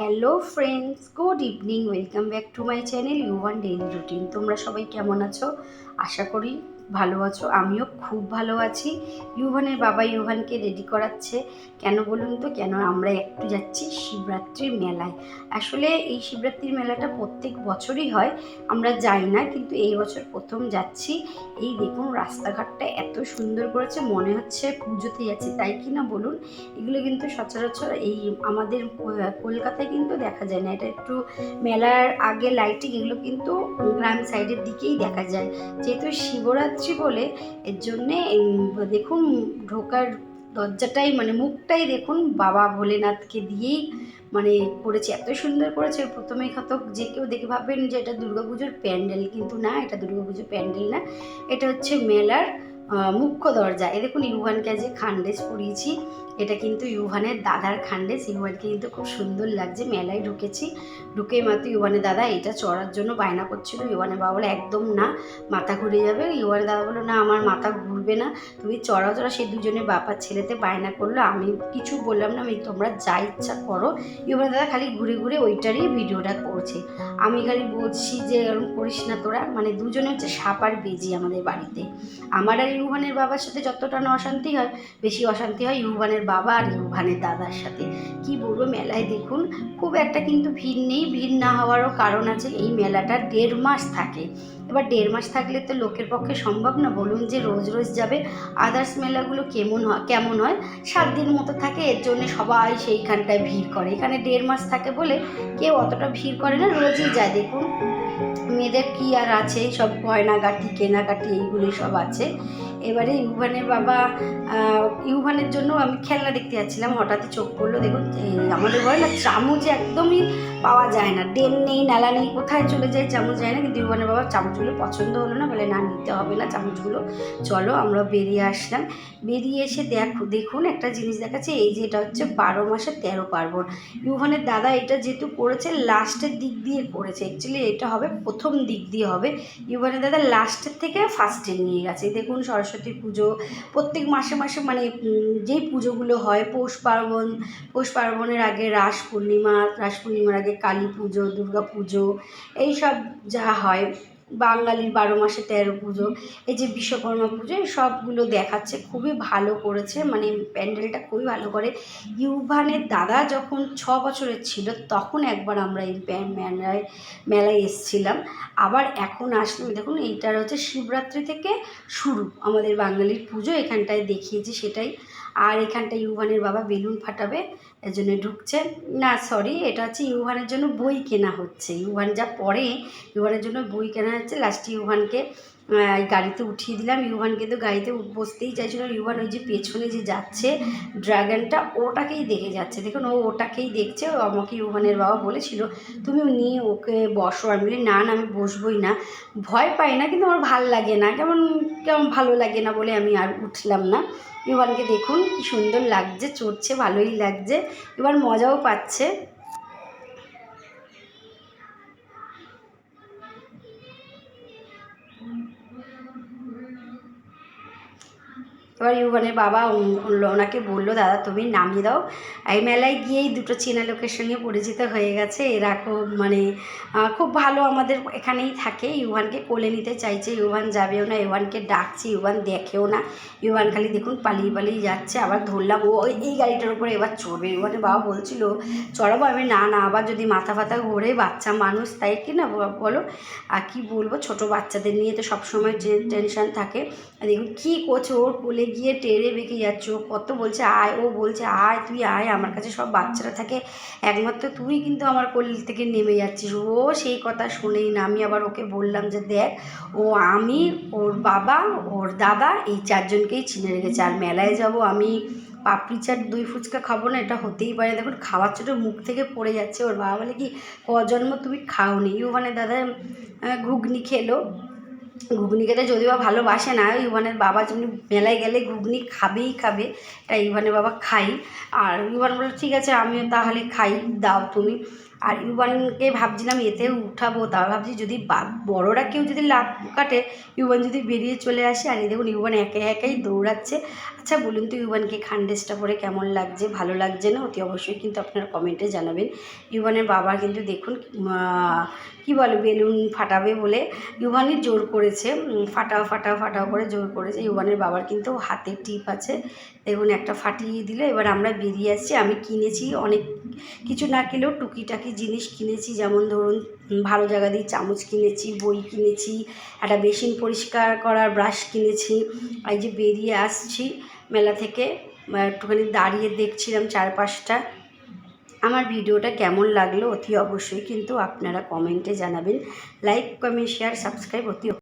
Hello friends good evening welcome back to my channel you one daily routine তোমরা সবাই কেমন আছো? আশা করি ভালো আছো? আমিও খুব ভালো আছি। ইউভানের বাবা ইউভানকে রেডি করাচ্ছে। কেন বলুন তো? কেন আমরা একটু যাচ্ছি শিবরাত্রির মেলায়। আসলে এই শিবরাত্রির মেলাটা প্রত্যেক বছরই হয়, আমরা যাই না, কিন্তু এই বছর প্রথম যাচ্ছি। এই দেখুন, রাস্তাঘাটটা এত সুন্দর করেছে, মনে হচ্ছে পুজোতে যাচ্ছি তাই কি না বলুন? এগুলো কিন্তু সচরাচর এই আমাদের কলকাতায় কিন্তু দেখা যায় না। এটা একটু মেলার আগে লাইটিং এগুলো কিন্তু গ্রাম সাইডের দিকেই দেখা যায়। যেহেতু শিবরাত্রি বলে, এর জন্যে দেখুন, ঢোকার দরজাটাই মানে মুখটাই দেখুন, বাবা ভোলেনাথকে দিয়েই মানে করেছে, এত সুন্দর করেছে। প্রথমে হয়তো যে কেউ দেখে ভাববেন যে এটা দুর্গাপুজোর প্যান্ডেল, কিন্তু না, এটা দুর্গাপুজোর প্যান্ডেল না, এটা হচ্ছে মেলার মুখ্য দরজা। এ দেখুন ইউভানকে যে খান্ডেস পরিয়েছি এটা কিন্তু ইউভানের দাদার খান্ডেস ইউভানকে কিন্তু খুব সুন্দর লাগছে, মেলায় ঢুকেছি। ঢুকে মাত্র ইউভানের দাদা এটা চড়ার জন্য বায়না করছিল। ইউভানের বাবা বলে, একদম না, মাথা ঘুরে যাবে। ইউভানের দাদা বলল, না, আমার মাথা ঘুরবে না। তুমি চড়া চড়া সেই দুজনে বাপার ছেলেতে বায়না করল, আমি কিছু বললাম না, আমি তোমরা যা ইচ্ছা করো। ইউভানের দাদা খালি ঘুরে ঘুরে ওইটারই ভিডিওটা করছে। আমি খালি বলছি যে এরকম করিস না তোরা। মানে দুজনে হচ্ছে সাপ আর বেজি আমাদের বাড়িতে। আমার আর ইউভানের বাবার সাথে যতটা না অশান্তি হয়, বেশি অশান্তি হয় ইউভানের বাবা আর ইউভানের দাদার সাথে। কি বলব, মেলায় দেখুন, খুব একটা কিন্তু ভিড় নেই। ভিড় না হওয়ারও কারণ আছে, এই মেলাটা দেড় মাস থাকে। এবার দেড় মাস থাকলে তো লোকের পক্ষে সম্ভব না। বলুন যে রোজ রোজ যাবে, আদার্স মেলাগুলো কেমন হয় কেমন হয়? সাত দিন মতো থাকে, এর জন্য সবাই সেইখানটায় ভিড় করে। এখানে দেড় মাস থাকে বলে কেউ অতটা ভিড় করে না, রোজই যায়। দেখুন, মেয়েদের কি আর আছে? সব গয়নাগাটি, কেনাকাটি, এইগুলোই সব আছে। এবারে ইউভানের বাবা ইউভানের জন্য আমি খেলনা দেখতে যাচ্ছিলাম। হঠাৎ চোখ পড়ল। দেখুন আমাদের ঘরে না চামচ একদমই পাওয়া যায় না। ডেন নেই, নালা নেই, কোথায় চলে যায় চামচ যায় না। কিন্তু ইউভানের বাবার চামচগুলো পছন্দ হলো না। বলে, না, নিতে হবে না চামচগুলো। চলো, আমরা বেরিয়ে আসলাম। বেরিয়ে এসে দেখো, দেখুন একটা জিনিস দেখাচ্ছে। এই যে এটা হচ্ছে বারো মাসে তেরো পার্বণ। ইউভানের দাদা এটা যেহেতু করেছে লাস্টের দিক দিয়ে করেছে। অ্যাকচুয়ালি এটা হবে প্রথম দিক দিয়ে হবে। ইউভানের দাদা লাস্টের থেকে ফার্স্টে নিয়ে গেছে। দেখুন, সরস্বতী পুজো। প্রত্যেক মাসে মাসে মানে যেই পুজোগুলো হয়, পৌষ পার্বণ, পৌষ পার্বণের আগে রাস পূর্ণিমা, রাস পূর্ণিমার আগে কালী পুজো, দুর্গা পুজো, এইসব যা হয় বাঙালির বারো মাসে তেরো পুজো, এই যে বিশ্বকর্মা পুজো সবগুলো দেখাচ্ছে, খুবই ভালো করেছে মানে প্যান্ডেলটা খুবই ভালো করে। ইউভানের দাদা যখন ছ বছরের ছিল, তখন একবার আমরা এই মেলায় মেলায় এসেছিলাম। আবার এখন আসলাম, দেখুন, এইটার হচ্ছে শিবরাত্রি থেকে শুরু, আমাদের বাঙালির পুজো, এখানটায় দেখিয়েছি সেটাই। আর এখানটায় ইউভানের বাবা বেলুন ফাটাবে এর জন্য ঢুকছে। না সরি এটা হচ্ছে ইউভানের জন্য বই কেনা হচ্ছে। ইউভান যা পড়ে ইউভানের জন্য বই কেনা হচ্ছে। লাস্টে ইউভানকে আহ, গাড়িতে উঠিয়ে দিলাম। ইউভানকে তো গাড়িতে বসতেই চাইছিল। ইউভান ওই যে পেছনে যে যাচ্ছে ড্রাগনটা ওটাকেই দেখে যাচ্ছে। দেখুন ও ওটাকেই দেখছে। ও আমাকে ইউভানের বাবা বলেছিল তুমি নিয়ে ওকে বসো। আমি বলি না না আমি বসবোই না। ভয় পাই না কিন্তু আমার ভালো লাগে না। কেমন কেমন ভালো লাগে না বলে আমি আর উঠলাম না। ইউভানকে দেখুন কি সুন্দর লাগছে চড়ছে ভালোই লাগছে। এবার মজাও পাচ্ছে। এবার ইউভানের বাবা ওনাকে বলল, দাদা, তুমি নামিয়ে দাও। এই মেলায় গিয়েই দুটো চেনা লোকের সঙ্গে পরিচিত হয়ে গেছে। এরা খুব মানে খুব ভালো আমাদের এখানেই থাকে। ইউভানকে কোলে নিতে চাইছে ইউভান যাবেও না ইউভানকে ডাকছে ইউভান দেখেও না। ইউভান খালি দেখুন পালিয়ে পালিয়ে যাচ্ছে। আবার ধরলাম, ও এই গাড়িটার উপরে এবার চড়বে। ইউভানের বাবা বলছিল, চড়াবো? আমি, না না, আবার যদি মাথা ফাথা ঘোরে, বাচ্চা মানুষ, তাই কি না বলো? আর কি বলব, ছোট বাচ্চাদের নিয়ে তো সবসময় টেনশন থাকে। দেখুন কী করছে, ওর কোলে গিয়ে টেরে বেঁকে যাচ্ছ। কত বলছে, আয়, ও বলছে, আয়, তুই আয়, আমার কাছে সব বাচ্চারা থাকে। একমাত্র তুই কিন্তু আমার কোল থেকে নেমে যাচ্ছিস। ও সেই কথা শুনেই না, আমি আবার ওকে বললাম যে, দেখ, ও আমি, ওর বাবা, ওর দাদা, এই চারজনকেই চিনে রেখেছে। আর মেলায় যাব আমি, পাপড়ি চাট, দই ফুচকা খাব না, এটা হতেই পারে দেখুন, খাওয়ার ছোটো মুখ থেকে পড়ে যাচ্ছে। ওর বাবা বলে কি কজন্ম তুমি খাওনি? ইউ মানে দাদা ঘুগনি খেলো। ঘুগনি খেতে যদি বা ভালোবাসে না ইউভানের বাবা যেমনি মেলায় গেলে ঘুগনি খাবেই খাবে, তাই ইউভানের বাবা খাই। আর ইউভান বলল, ঠিক আছে, আমিও তাহলে খাই, দাও তুমি। আর ইউভানকে ভাবছিলাম এতে উঠাবো তা ভাবছি যদি বড়রা কেউ যদি লাভ কাটে ইউভান যদি বেরিয়ে চলে আসে, আর এই দেখুন ইউভান একে একাই দৌড়াচ্ছে। আচ্ছা বলুন তো ইউবানকে খান ড্রেসটা পরে কেমন লাগছে, ভালো লাগছে না? অতি অবশ্যই কিন্তু আপনারা কমেন্টে জানাবেন। ইউবানের বাবা কিন্তু দেখুন কি বলে, বেলুন ফাটাবে বলে ইউবানই জোর করেছে। ফাটাও ফাটাও ফাটাও করে জোর করেছে। ইউবানের বাবার কিন্তু হাতে টিপ আছে। দেখুন, একটা ফাটিয়ে দিলে এবার আমরা বেরিয়ে আসছি। আমি কিনেছি অনেক কিছু না কিনেও টুকিটাকি জিনিস কিনেছি। যেমন ধরুন, ভালো জায়গা দিয়ে চামচ কিনেছি, বই কিনেছি, একটা বেসিন পরিষ্কার করার ব্রাশ কিনেছি। এই যে বেরিয়ে আসছি মেলা থেকে একটুখানি দাঁড়িয়ে দেখছিলাম চারপাশটা। আমার ভিডিওটা কেমন লাগল অতি অবশ্যই কিন্তু আপনারা কমেন্টে জানাবেন। লাইক, কমেন্ট, শেয়ার, সাবস্ক্রাইব অতি